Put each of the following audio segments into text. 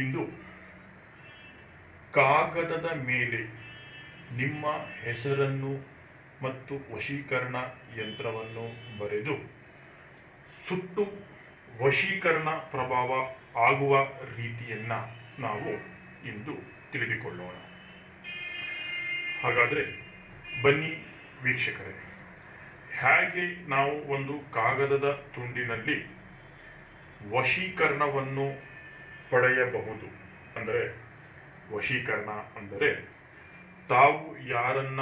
ಇಂದು ಕಾಗದದ ಮೇಲೆ ನಿಮ್ಮ ಹೆಸರನ್ನು ಮತ್ತು ವಶೀಕರಣ ಯಂತ್ರವನ್ನು ಬರೆದು ಸುಟ್ಟು ವಶೀಕರಣ ಪ್ರಭಾವ ಆಗುವ ರೀತಿಯನ್ನು ನಾವು ಇಂದು ತಿಳಿದುಕೊಳ್ಳೋಣ. ಹಾಗಾದರೆ ಬನ್ನಿ ವೀಕ್ಷಕರೇ, ಹೇಗೆ ನಾವು ಒಂದು ಕಾಗದದ ತುಂಡಿನಲ್ಲಿ ವಶೀಕರಣವನ್ನು ಪಡೆಯಬಹುದು. ಅಂದರೆ ವಶೀಕರಣ ಅಂದರೆ ತಾವು ಯಾರನ್ನ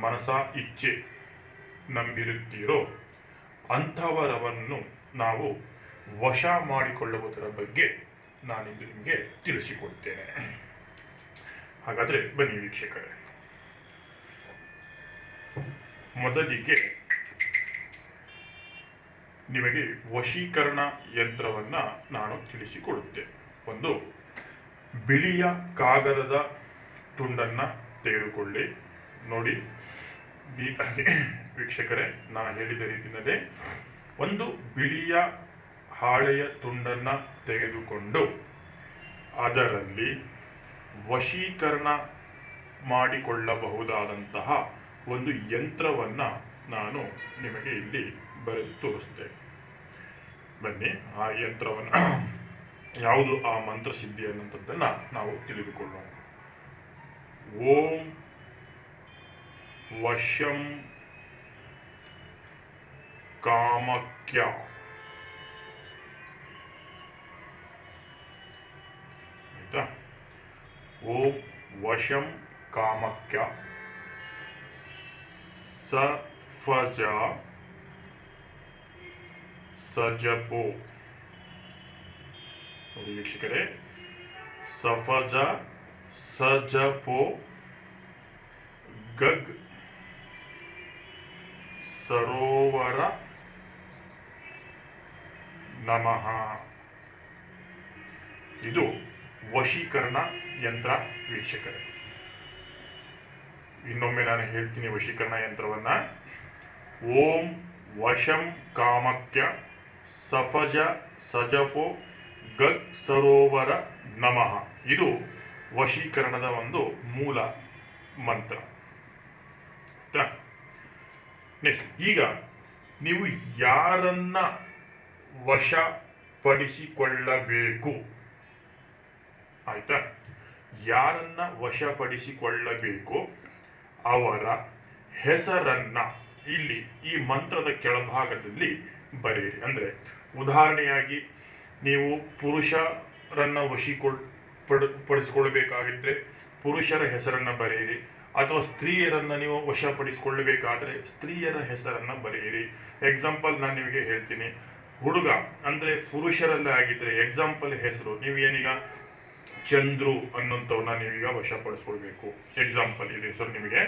ಮನಸ ಇಚ್ಛೆ ನಂಬಿರುತ್ತೀರೋ ಅಂಥವರವನ್ನು ನಾವು ವಶ ಮಾಡಿಕೊಳ್ಳುವುದರ ಬಗ್ಗೆ ನಾನಿಂದು ನಿಮಗೆ ತಿಳಿಸಿಕೊಡ್ತೇನೆ. ಹಾಗಾದರೆ ಬನ್ನಿ ವೀಕ್ಷಕರೇ. ಮೊದಲಿಗೆ ನಿಮಗೆ ವಶೀಕರಣ ಯಂತ್ರವನ್ನು ನಾನು ತಿಳಿಸಿಕೊಡುತ್ತೇನೆ. ಒಂದು ಬಿಳಿಯ ಕಾಗದದ ತುಂಡನ್ನ ತೆಗೆದುಕೊಳ್ಳಿ. ನೋಡಿ ವೀಕ್ಷಕರೇ, ನಾನು ಹೇಳಿದ ರೀತಿಯಲ್ಲಿ ಒಂದು ಬಿಳಿಯ ಹಾಳೆಯ ತುಂಡನ್ನ ತೆಗೆದುಕೊಂಡು ಅದರಲ್ಲಿ ವಶೀಕರಣ ಮಾಡಿಕೊಳ್ಳಬಹುದಾದಂತಹ ಒಂದು ಯಂತ್ರವನ್ನ ನಾನು ನಿಮಗೆ ಇಲ್ಲಿ ಬರೆದು ತೋರಿಸ್ತೇನೆ. ಬನ್ನಿ, ಆ ಯಂತ್ರವನ್ನು ಯಾವುದು ಆ ಮಂತ್ರ ಸಿದ್ಧಿ ಅನ್ನುವಂಥದ್ದನ್ನು ನಾವು ತಿಳಿದುಕೊಳ್ಳೋಣ. ಓಂ ವಶಂ ಕಾಮಕ್ಯ. ಆಯ್ತಾ? ಓಂ ವಶಂ ಕಾಮಕ್ಯ. ಸಫಜ ಸಜಪೋ ನೋಡಿ ವೀಕ್ಷಕರೇ. ಸಫಜ, ಸಜಪೋ, ಗಗ್, ಸರೋವರ, ನಮಃ. ಇದು ವಶೀಕರಣ ಯಂತ್ರ ವೀಕ್ಷಕರೇ. ಇನ್ನೊಮ್ಮೆ ನಾನು ಹೇಳ್ತೀನಿ ವಶೀಕರಣ ಯಂತ್ರವನ್ನ. ಓಂ ವಶಂ ಕಾಮಕ್ಯ, ಸಫಜ, ಸಜಪೋ ಗಗ್ ಸರೋವರ ನಮಃ. ಇದು ವಶೀಕರಣದ ಒಂದು ಮೂಲ ಮಂತ್ರ. ನೆಕ್ಸ್ಟ್, ಈಗ ನೀವು ಯಾರನ್ನ ವಶಪಡಿಸಿಕೊಳ್ಳಬೇಕು? ಆಯ್ತಾ? ಯಾರನ್ನ ವಶಪಡಿಸಿಕೊಳ್ಳಬೇಕು? ಅವರ ಹೆಸರನ್ನ ಇಲ್ಲಿ ಈ ಮಂತ್ರದ ಕೆಳಭಾಗದಲ್ಲಿ ಬರೆಯಿರಿ. ಅಂದರೆ ಉದಾಹರಣೆಯಾಗಿ ನೀವು ಪುರುಷರನ್ನು ವಶೀಕೊಳ್, ಪಡ ಪಡಿಸ್ಕೊಳ್ಬೇಕಾಗಿದ್ದರೆ ಪುರುಷರ ಹೆಸರನ್ನು ಬರೆಯಿರಿ. ಅಥವಾ ಸ್ತ್ರೀಯರನ್ನು ನೀವು ವಶಪಡಿಸಿಕೊಳ್ಳಬೇಕಾದ್ರೆ ಸ್ತ್ರೀಯರ ಹೆಸರನ್ನು ಬರೆಯಿರಿ. ಎಕ್ಸಾಂಪಲ್ ನಾನು ನಿಮಗೆ ಹೇಳ್ತೀನಿ. ಹುಡುಗ, ಅಂದರೆ ಪುರುಷರಲ್ಲೇ ಆಗಿದ್ದರೆ ಎಕ್ಸಾಂಪಲ್ ಹೆಸರು. ನೀವು ಏನೀಗ ಚಂದ್ರು ಅನ್ನೋಂಥವ್ರನ್ನ ನೀವೀಗ ವಶಪಡಿಸ್ಕೊಳ್ಬೇಕು. ಎಕ್ಸಾಂಪಲ್ ಇದೆ ಹೆಸರು ನಿಮಗೆ.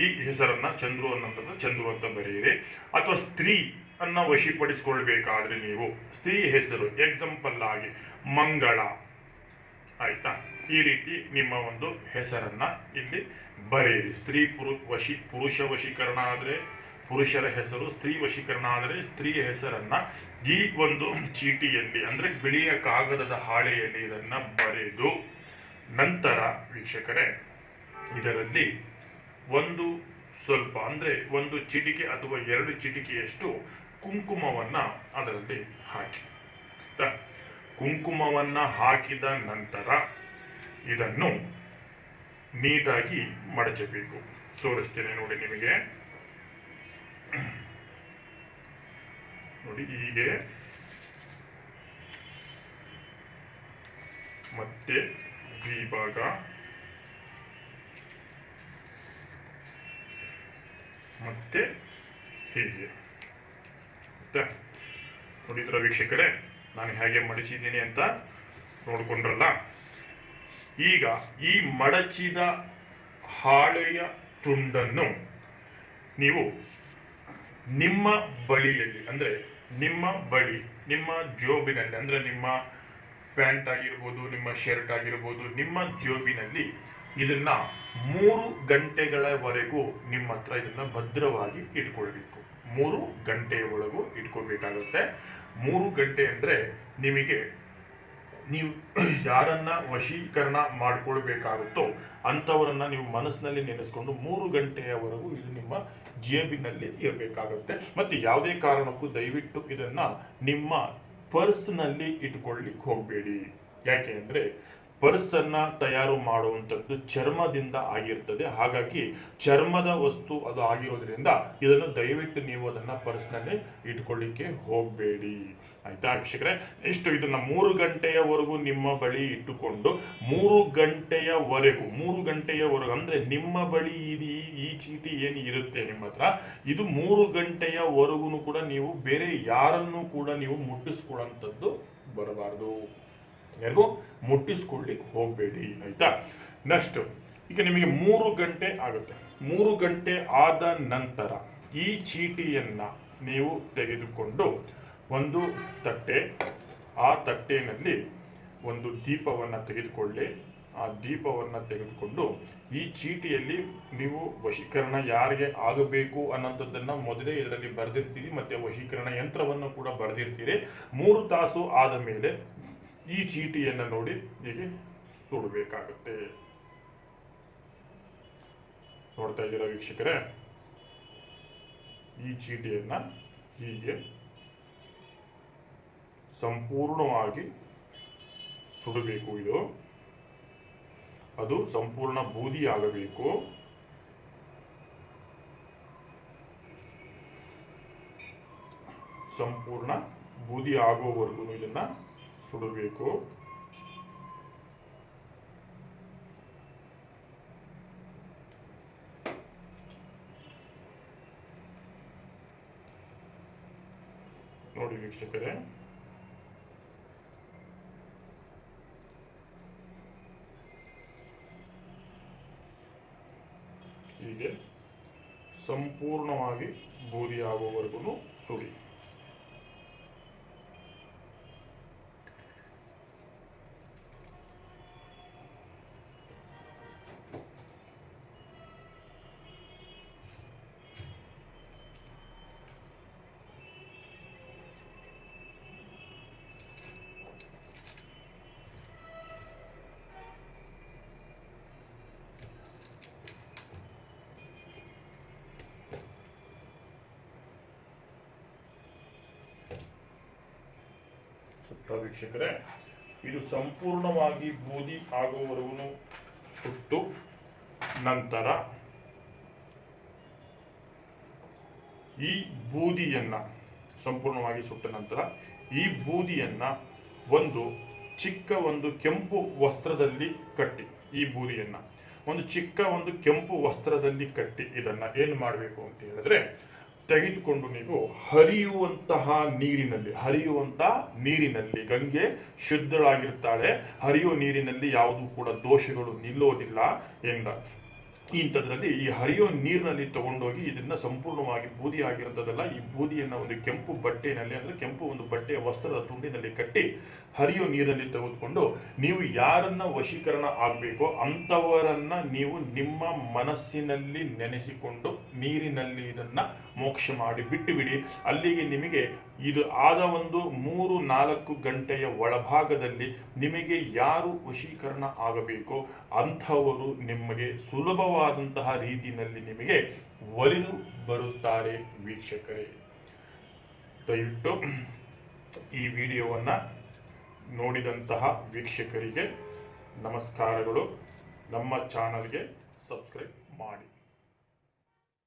ಈ ಹೆಸರನ್ನು ಚಂದ್ರು ಅನ್ನೋಂಥದ್ದು ಚಂದ್ರು ಅಂತ ಬರೆಯಿರಿ. ಅಥವಾ ಸ್ತ್ರೀ ಅನ್ನ ವಶೀಪಡಿಸಿಕೊಳ್ಬೇಕಾದ್ರೆ ನೀವು ಸ್ತ್ರೀ ಹೆಸರು ಎಕ್ಸಾಂಪಲ್ ಆಗಿ ಮಂಗಳ. ಆಯ್ತಾ? ಈ ರೀತಿ ನಿಮ್ಮ ಒಂದು ಹೆಸರನ್ನ ಇಲ್ಲಿ ಬರೆಯಿರಿ. ಸ್ತ್ರೀ ಪುರು, ವಶಿ, ಪುರುಷ ವಶೀಕರಣ ಆದರೆ ಪುರುಷರ ಹೆಸರು, ಸ್ತ್ರೀ ವಶೀಕರಣ ಆದರೆ ಸ್ತ್ರೀ ಹೆಸರನ್ನ ಈ ಒಂದು ಚೀಟಿಯಲ್ಲಿ, ಅಂದ್ರೆ ಬಿಳಿಯ ಕಾಗದದ ಹಾಳೆಯಲ್ಲಿ ಇದನ್ನು ಬರೆದು ನಂತರ ವೀಕ್ಷಕರೇ, ಇದರಲ್ಲಿ ಒಂದು ಸ್ವಲ್ಪ, ಅಂದ್ರೆ ಒಂದು ಚಿಟಿಕೆ ಅಥವಾ ಎರಡು ಚಿಟಿಕೆಯಷ್ಟು ಕುಂಕುಮವನ್ನ ಅದರಲ್ಲಿ ಹಾಕಿ? ಕುಂಕುಮವನ್ನ ಹಾಕಿದ ನಂತರ ಇದನ್ನು ನೀಟಾಗಿ ಮಡಚಬೇಕು. ತೋರಿಸ್ತೇನೆ ನೋಡಿ ನಿಮಗೆ. ನೋಡಿ ಹೀಗೆ. ಮತ್ತೆ ಈ ಭಾಗ. ಮತ್ತೆ ಹೀಗೆ. ಆಯ್ತಾ ನೋಡಿದ್ರ ವೀಕ್ಷಕರೇ ನಾನು ಹೇಗೆ ಮಡಚಿದ್ದೀನಿ ಅಂತ ನೋಡಿಕೊಂಡ್ರಲ್ಲ? ಈಗ ಈ ಮಡಚಿದ ಹಾಳೆಯ ತುಂಡನ್ನು ನೀವು ನಿಮ್ಮ ಬಳಿಯಲ್ಲಿ, ಅಂದರೆ ನಿಮ್ಮ ಬಳಿ, ನಿಮ್ಮ ಜೋಬಿನಲ್ಲಿ, ಅಂದರೆ ನಿಮ್ಮ ಪ್ಯಾಂಟ್ ಆಗಿರ್ಬೋದು, ನಿಮ್ಮ ಶರ್ಟ್ ಆಗಿರ್ಬೋದು, ನಿಮ್ಮ ಜೋಬಿನಲ್ಲಿ ಇದನ್ನ ಮೂರು ಗಂಟೆಗಳವರೆಗೂ ನಿಮ್ಮ ಹತ್ರ ಇದನ್ನ ಭದ್ರವಾಗಿ ಇಟ್ಕೊಳ್ಬೇಕು. ಮೂರು ಗಂಟೆಯ ಒಳಗೂ ಇಟ್ಕೋಬೇಕಾಗುತ್ತೆ. ಮೂರು ಗಂಟೆ ಅಂದರೆ ನಿಮಗೆ ನೀವು ಯಾರನ್ನ ವಶೀಕರಣ ಮಾಡಿಕೊಳ್ಬೇಕಾಗುತ್ತೋ ಅಂಥವರನ್ನು ನೀವು ಮನಸ್ಸಿನಲ್ಲಿ ನೆನೆಸ್ಕೊಂಡು ಮೂರು ಗಂಟೆಯವರೆಗೂ ಇದು ನಿಮ್ಮ ಜೇಬಿನಲ್ಲಿ ಇರಬೇಕಾಗುತ್ತೆ. ಮತ್ತು ಯಾವುದೇ ಕಾರಣಕ್ಕೂ ದಯವಿಟ್ಟು ಇದನ್ನು ನಿಮ್ಮ ಪರ್ಸ್ನಲ್ಲಿ ಇಟ್ಕೊಳ್ಳಿಕ್ಕೆ ಹೋಗಬೇಡಿ. ಯಾಕೆ ಅಂದರೆ ಪರ್ಸನ್ನ ತಯಾರು ಮಾಡುವಂಥದ್ದು ಚರ್ಮದಿಂದ ಆಗಿರ್ತದೆ. ಹಾಗಾಗಿ ಚರ್ಮದ ವಸ್ತು ಅದು ಆಗಿರೋದ್ರಿಂದ ಇದನ್ನು ದಯವಿಟ್ಟು ನೀವು ಅದನ್ನು ಪರ್ಸ್ನಲ್ಲಿ ಇಟ್ಕೊಳ್ಳಿಕ್ಕೆ ಹೋಗಬೇಡಿ. ಆಯ್ತಾ ವೀಕ್ಷಕರೇ? ಇಷ್ಟು ಇದನ್ನ ಮೂರು ಗಂಟೆಯವರೆಗೂ ನಿಮ್ಮ ಬಳಿ ಇಟ್ಟುಕೊಂಡು ಮೂರು ಗಂಟೆಯವರೆಗೂ ಮೂರು ಗಂಟೆಯವರೆಗೂ ಅಂದ್ರೆ ನಿಮ್ಮ ಬಳಿ ಇದು ಈ- ಚೀಟಿ ಏನು ಇರುತ್ತೆ ನಿಮ್ಮ ಹತ್ರ, ಇದು ಮೂರು ಗಂಟೆಯವರೆಗೂ ಕೂಡ ನೀವು ಬೇರೆ ಯಾರನ್ನು ಕೂಡ ನೀವು ಮುಟ್ಟಿಸ್ಕೊಳ್ಳೋಂಥದ್ದು ಬರಬಾರ್ದು. ಯಾರಿಗೂ ಮುಟ್ಟಿಸ್ಕೊಳ್ಳಿಕ್ಕೆ ಹೋಗಬೇಡಿ, ಆಯಿತಾ? ನೆಕ್ಸ್ಟ್ ಈಗ ನಿಮಗೆ ಮೂರು ಗಂಟೆ ಆಗುತ್ತೆ. ಮೂರು ಗಂಟೆ ಆದ ನಂತರ ಈ ಚೀಟಿಯನ್ನು ನೀವು ತೆಗೆದುಕೊಂಡು ಒಂದು ತಟ್ಟೆ, ಆ ತಟ್ಟೆನಲ್ಲಿ ಒಂದು ದೀಪವನ್ನು ತೆಗೆದುಕೊಳ್ಳಿ. ಆ ದೀಪವನ್ನು ತೆಗೆದುಕೊಂಡು ಈ ಚೀಟಿಯಲ್ಲಿ ನೀವು ವಶೀಕರಣ ಯಾರಿಗೆ ಆಗಬೇಕು ಅನ್ನೋಂಥದ್ದನ್ನು ಮೊದಲೇ ಇದರಲ್ಲಿ ಬರೆದಿರ್ತೀರಿ, ಮತ್ತೆ ವಶೀಕರಣ ಯಂತ್ರವನ್ನು ಕೂಡ ಬರೆದಿರ್ತೀರಿ. ಮೂರು ತಾಸು ಆದ ಮೇಲೆ ಈ ಚೀಟಿಯನ್ನು ನೋಡಿ ಹೀಗೆ ಸುಡಬೇಕಾಗುತ್ತೆ. ನೋಡ್ತಾ ಇದ್ದೀರಾ ವೀಕ್ಷಕರೇ? ಈ ಚೀಟಿಯನ್ನು ಹೀಗೆ ಸಂಪೂರ್ಣವಾಗಿ ಸುಡಬೇಕು ಇದು. ಅದು ಸಂಪೂರ್ಣ ಬೂದಿ ಆಗಬೇಕು ಸಂಪೂರ್ಣ ಬೂದಿ ಆಗೋವರೆಗೂ ಇದನ್ನ ಸುಡಬೇಕು ನೋಡಿ ವೀಕ್ಷಕರೇ. ಹೀಗೆ ಸಂಪೂರ್ಣವಾಗಿ ಬೂದಿ ಆಗುವವರೆಗೂ ಸುಡಿ ಸುತ್ತ ವೀಕ್ಷಕರೇ ಇದು ಸಂಪೂರ್ಣವಾಗಿ ಬೂದಿ ಆಗುವವರೆಗೂ ಸುಟ್ಟು ನಂತರ ಈ ಬೂದಿಯನ್ನ ಸಂಪೂರ್ಣವಾಗಿ ಸುಟ್ಟ ನಂತರ ಈ ಬೂದಿಯನ್ನ ಒಂದು ಚಿಕ್ಕ ಒಂದು ಕೆಂಪು ವಸ್ತ್ರದಲ್ಲಿ ಕಟ್ಟಿ, ಈ ಬೂದಿಯನ್ನ. ಒಂದು ಚಿಕ್ಕ ಒಂದು ಕೆಂಪು ವಸ್ತ್ರದಲ್ಲಿ ಕಟ್ಟಿ ಇದನ್ನ ಏನು ಮಾಡಬೇಕು ಅಂತ ಹೇಳಿದ್ರೆ ತೆಗೆದುಕೊಂಡು ನೀವು ಹರಿಯುವಂತಹ ನೀರಿನಲ್ಲಿ ಹರಿಯುವಂತಹ ನೀರಿನಲ್ಲಿ ಗಂಗೆ ಶುದ್ಧಳಾಗಿರ್ತಾಳೆ. ಹರಿಯುವ ನೀರಿನಲ್ಲಿ ಯಾವುದು ಕೂಡ ದೋಷಗಳು ನಿಲ್ಲೋದಿಲ್ಲ ಎಂದ. ಇಂಥದ್ರಲ್ಲಿ ಈ ಹರಿಯೋ ನೀರಿನಲ್ಲಿ ತಗೊಂಡೋಗಿ ಇದನ್ನ ಸಂಪೂರ್ಣವಾಗಿ ಬೂದಿ ಆಗಿರುತ್ತದಲ್ಲ, ಈ ಬೂದಿಯನ್ನ ಒಂದು ಕೆಂಪು ಬಟ್ಟೆನಲ್ಲಿ, ಅಂದ್ರೆ ಕೆಂಪು ಒಂದು ಬಟ್ಟೆಯ ವಸ್ತ್ರದ ತುಂಡಿನಲ್ಲಿ ಕಟ್ಟಿ ಹರಿಯೋ ನೀರಿನಲ್ಲಿ ತೆಗೆದುಕೊಂಡು ನೀವು ಯಾರನ್ನ ವಶೀಕರಣ ಆಗಬೇಕೋ ಅಂಥವರನ್ನ ನೀವು ನಿಮ್ಮ ಮನಸ್ಸಿನಲ್ಲಿ ನೆನೆಸಿಕೊಂಡು ನೀರಿನಲ್ಲಿ ಇದನ್ನ ಮೋಕ್ಷ ಮಾಡಿ ಬಿಟ್ಟು ಬಿಡಿ ಅಲ್ಲಿಗೆ ನಿಮಗೆ ಇದು ಆದ ಒಂದು ಮೂರು ನಾಲ್ಕು ಗಂಟೆಯ ಒಳಭಾಗದಲ್ಲಿ ನಿಮಗೆ ಯಾರು ವಶೀಕರಣ ಆಗಬೇಕೋ ಅಂಥವರು ನಿಮಗೆ ಸುಲಭವಾದಂತಹ ರೀತಿಯಲ್ಲಿ ನಿಮಗೆ ಒಲಿದು ಬರುತ್ತಾರೆ ವೀಕ್ಷಕರೇ. ದಯವಿಟ್ಟು ಈ ವಿಡಿಯೋವನ್ನು ನೋಡಿದಂತಹ ವೀಕ್ಷಕರಿಗೆ ನಮಸ್ಕಾರಗಳು. ನಮ್ಮ ಚಾನಲ್ಗೆ ಸಬ್ಸ್ಕ್ರೈಬ್ ಮಾಡಿ.